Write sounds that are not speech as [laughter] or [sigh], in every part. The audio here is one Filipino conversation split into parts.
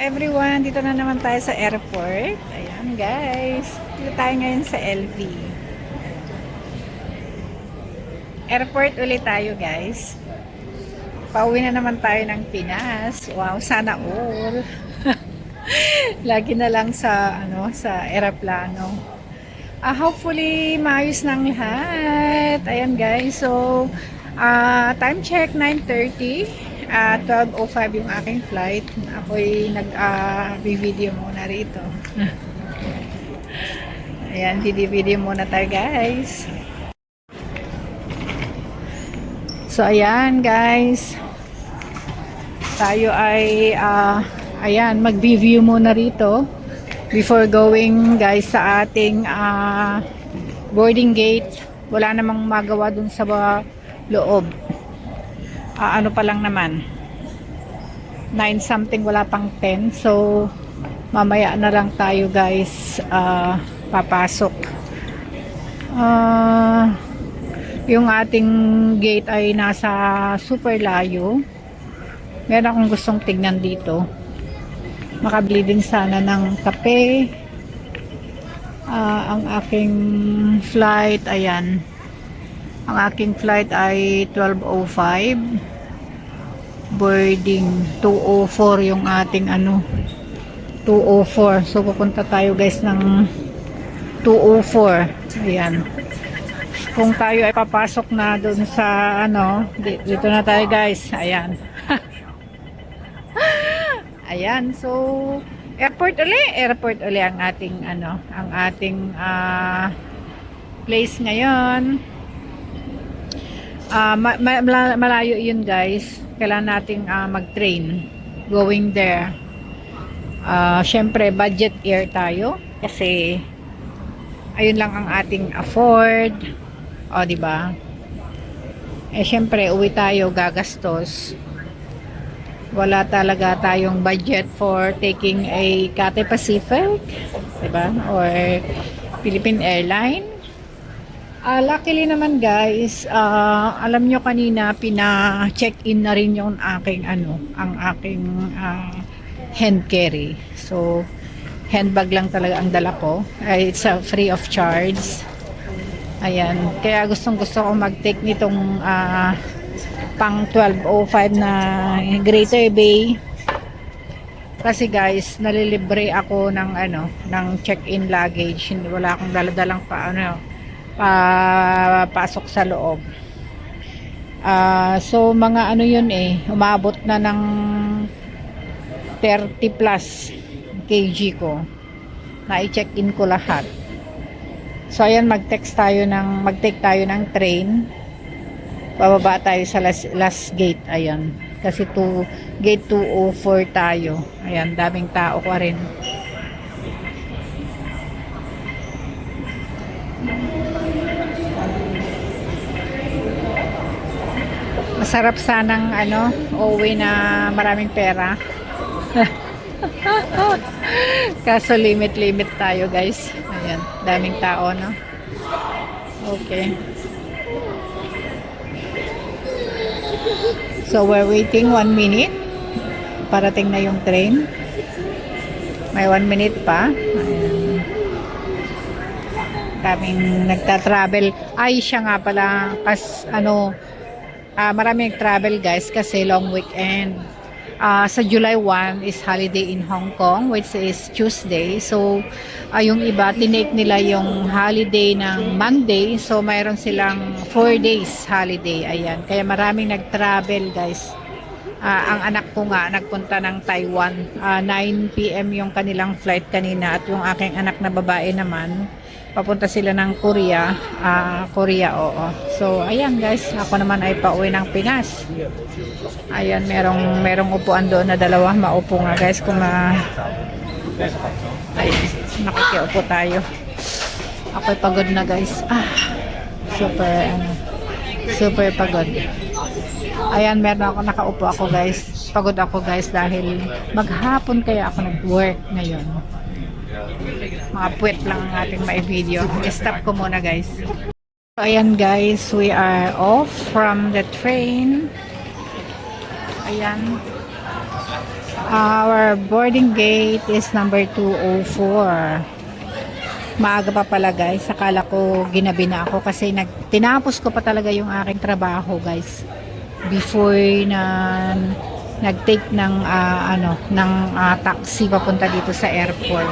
Everyone, dito na naman tayo sa airport. Ayan guys, dito tayo ngayon sa LV. Airport ulit tayo guys. Pauwi na naman tayo ng Pinas. Wow, sana all. [laughs] Lagi na lang sa ano sa eroplano. Ah, hopefully maayos ng lahat. Ayan guys. So, ah, time check 9:30. Ah, 12:05 yung aking flight. Ako'y nag-video muna rito. [laughs] Ayan, video muna tayo guys. So, ayan guys. Tayo ay, ah, ayan, mag-review muna rito before going guys sa ating ah, boarding gate. Wala namang magawa dun sa loob. Ah, ano pa lang naman. 9 something, wala pang 10. So, mamaya na lang tayo guys ah, papasok. Ah, yung ating gate ay nasa super layo. Meron akong gustong tignan dito. Makabili din sana ng kape. Ah, ang aking flight, ayan. Ang aking flight ay 12.05. Boarding 2.04 yung ating ano. 2.04. So, pupunta tayo guys ng 2.04. Ayan kung tayo ay papasok na doon sa ano, di- dito na tayo guys. Ayan. [laughs] Ayan, so airport uli, airport uli ang ating ano, ang ating ah, place ngayon. Ah, ma- ma- mala- malayo 'yun guys. Kailangan nating ah, mag-train going there. Ah, syempre budget air tayo kasi ayun lang ang ating afford. O, di ba? Eh, syempre, uwi tayo, gagastos. Wala talaga tayong budget for taking a Cathay Pacific, di ba? Or Philippine Airline. Ah, luckily naman guys, ah, alam nyo kanina, pina-check-in na rin yung aking, ano, ang aking ah, hand carry. So, handbag lang talaga ang dala ko. Ay, it's a free of charge. Ayan. Kaya gustong gusto ko mag-take nitong ah, pang 1205 na Greater Bay. Kasi guys, nalilibre ako ng ano, ng check-in luggage. Wala akong daladalang pa ano, pa pasok sa loob. Ah, so mga ano 'yun eh, umabot na ng 30 plus kg ko. Na i-check-in ko lahat. So ayan mag-text tayo ng mag-take tayo ng train. Bababa tayo sa last, last gate ayan. Kasi to gate 204 tayo. Ayan, daming tao pa rin. Masarap sanang ano, uwi na maraming pera. [laughs] Kaso limit-limit tayo guys. Ayan, daming tao no. Okay. So we're waiting one minute. Parating na yung train. May one minute pa. Ayan. Daming nagta-travel. Ay, siya nga pala. Kas, ano, ah, marami nag-travel guys kasi long weekend. Ah, sa July 1 is holiday in Hong Kong which is Tuesday. So, ah, yung iba, tinake nila yung holiday ng Monday. So, mayroon silang 4 days holiday. Ayan. Kaya maraming nag-travel guys. Ah, ang anak ko nga nagpunta ng Taiwan. Ah, 9 p.m. yung kanilang flight kanina at yung aking anak na babae naman papunta sila ng Korea. Ah, Korea, oo. So, ayan guys, ako naman ay pauwi ng Pinas. Ayan, merong merong upuan doon na dalawa. Maupo nga guys kung ma ay, nakikiupo tayo. Ako'y pagod na guys. Ah, super, ano, super pagod. Ayan, meron ako nakaupo ako guys. Pagod ako guys dahil maghapon kaya ako nag-work ngayon. Mga puwet lang ang ating may video. I-stop ko muna guys. So, ayan guys, we are off from the train. Ayan. Our boarding gate is number 204. Maaga pa pala guys. Akala ko ginabi na ako kasi nag, tinapos ko pa talaga yung aking trabaho guys. Before na nag-take ng ah, ano ng ah, taxi papunta dito sa airport.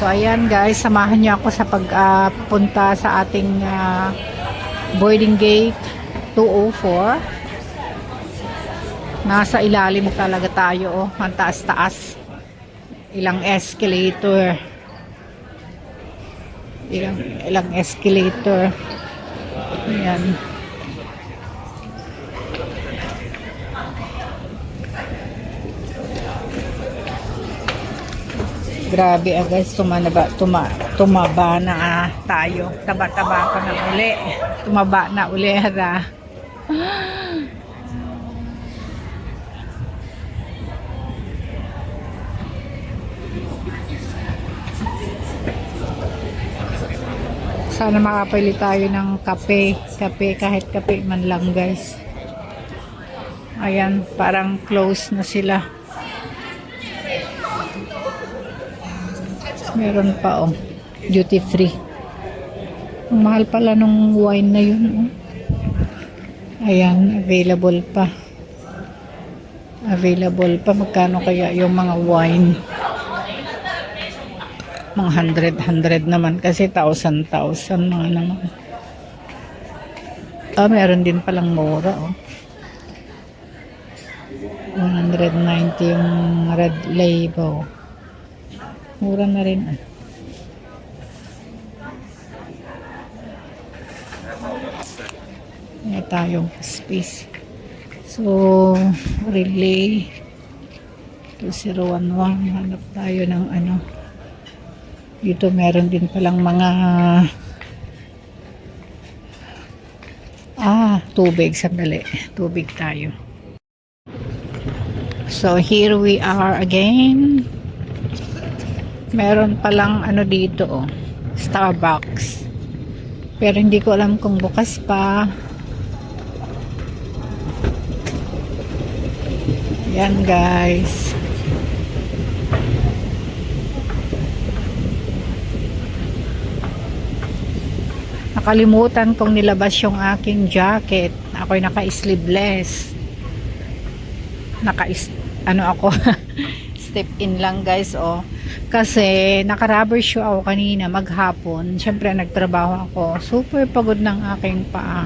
So ayan guys, samahan niyo ako sa pagpunta sa ating ah, boarding gate 204. Nasa ilalim talaga tayo oh, ang taas-taas. Ilang escalator. Ilang ilang escalator. Ayan. Grabe ah guys, tumanaba, tuma, tumaba na ah, tayo. Taba-taba pa na uli. Tumaba na uli hara. Sana makapili tayo ng kape. Kape, kahit kape man lang guys. Ayan, parang close na sila. Meron pa oh. Duty free. Ang mahal pala nung wine na yun. Oh. Ayan, available pa. Available pa. Magkano kaya yung mga wine? Mga 100, 100 naman. Kasi 1,000, 1,000 mga naman. Ah, meron din palang mura oh. 190 yung red label. Mura na rin. ah. May tayong space. So, relay 2011. Hanap tayo ng ano. Dito meron din palang mga Ah, tubig. Sandali. Tubig tayo. So, here we are again. Meron palang ano dito oh, Starbucks. Pero hindi ko alam kung bukas pa. Yan guys. Nakalimutan kong nilabas yung aking jacket. Ako'y naka-sleeveless. Naka ano ako [laughs] step in lang guys oh kasi naka-rubber shoe ako kanina maghapon. Syempre nagtrabaho ako. Super pagod ng aking paa.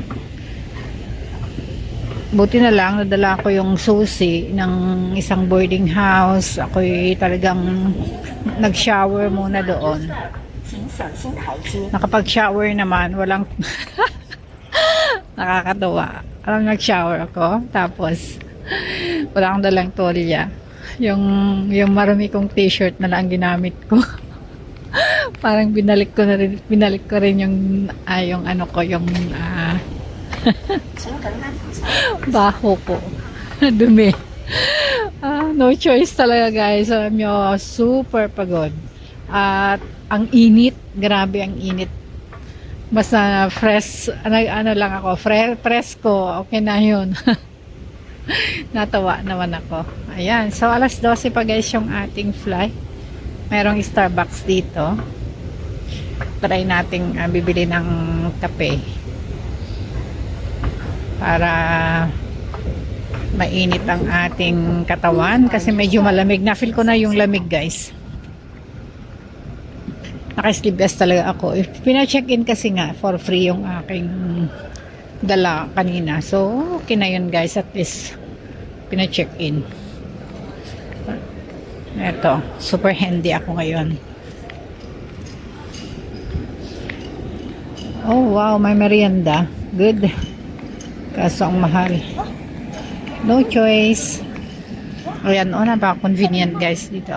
Buti na lang nadala ko yung susi ng isang boarding house. Ako'y talagang nag-shower muna doon. Nakapag-shower naman, walang [laughs] nakakatuwa. Alam nag-shower ako, tapos wala akong dalang tolya yung yung marami kong t-shirt na lang ginamit ko. [laughs] Parang binalik ko na rin binalik ko rin yung ah, yung ano ko yung ah, [laughs] baho ko. Dumi. Ah, no choice talaga guys. Alam nyo, super pagod. At ang init, grabe ang init. Basta fresh, ano, ano lang ako, fre, presko, okay na yun. [laughs] Natawa naman ako. Ayan. So, alas 12 pa guys yung ating flight. Merong Starbucks dito. Try nating uh, bibili ng kape. Para mainit ang ating katawan. Kasi medyo malamig. Na-feel ko na yung lamig guys. Naka-sleeveless talaga ako. Pina-check-in kasi nga for free yung aking dala kanina. So, okay na yun guys. At least, pina-check-in. Ito, super handy ako ngayon. Oh, wow, may merienda. Good. Kaso ang mahal. No choice. Ayan, oh, napaka-convenient guys dito.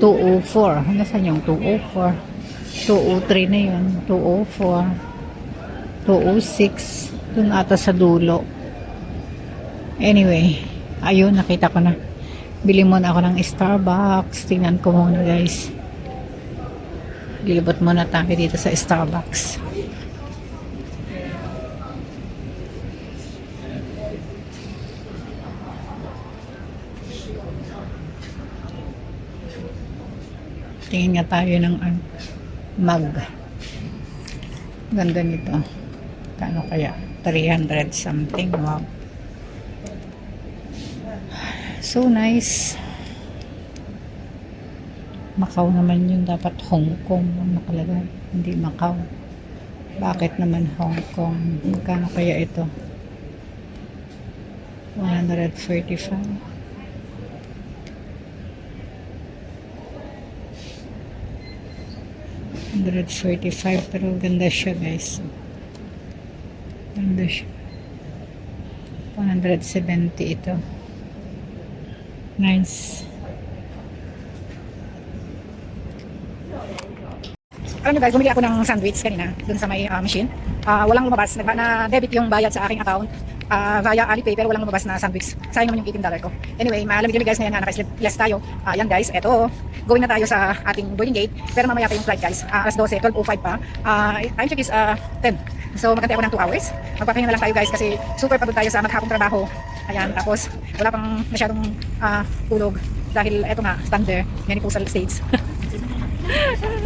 204. Nasaan yung 204? 203 na yun. 204. 206. Dun ata sa dulo. Anyway, ayun, nakita ko na. Bili muna ako ng Starbucks. Tingnan ko muna guys. Lilibot muna tayo dito sa Starbucks. Tingin nga tayo ng ano, mug. Ganda nito. Kano kaya? 300 something. Wow. So nice. Macau naman yun. Dapat Hong Kong ang nakalagay. Hindi Macau. Bakit naman Hong Kong? Magkano kaya ito? 145. 145 pero ganda siya guys. Ganda siya. 170 ito. Nice. Alam nyo guys, bumili ako ng sandwich kanina dun sa may ah, machine. Ah, walang lumabas. Nag na debit yung bayad sa aking account ah, via Alipay pero walang lumabas na sandwich. Sayang naman yung 18 dollar ko. Anyway, malamig-lamig guys ngayon na naka-less tayo. Ah, yan guys, eto. Going na tayo sa ating boarding gate. Pero mamaya pa yung flight guys. Ah, alas 12, 12.05 pa. Ah, time check is ah, 10. So magkantay ako ng 2 hours. Magpapahinga na lang tayo guys kasi super pagod tayo sa maghapong trabaho. Ayan, tapos wala pang masyadong ah, tulog dahil eto nga, there, many postal states. [laughs]